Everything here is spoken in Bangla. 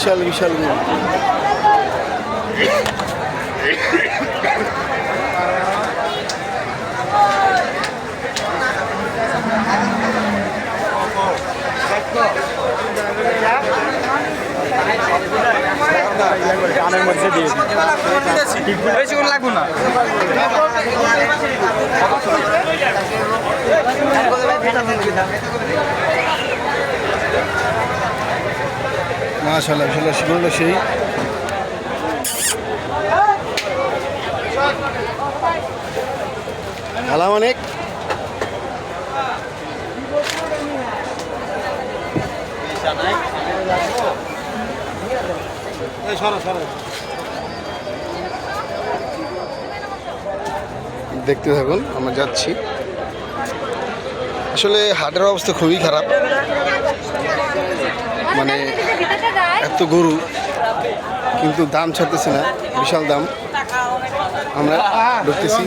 বিশাল বিশাল গরু। না মাশাল্লাহ বিশাল গরুটা সেই। সালাম অনেক দেখতে থাকুন, আমরা যাচ্ছি। আসলে হাটের অবস্থা খুবই খারাপ। মানে এত গরু কিন্তু দাম ছাড়তেছে না বিশাল দাম। আমরা ঢুকতেছি।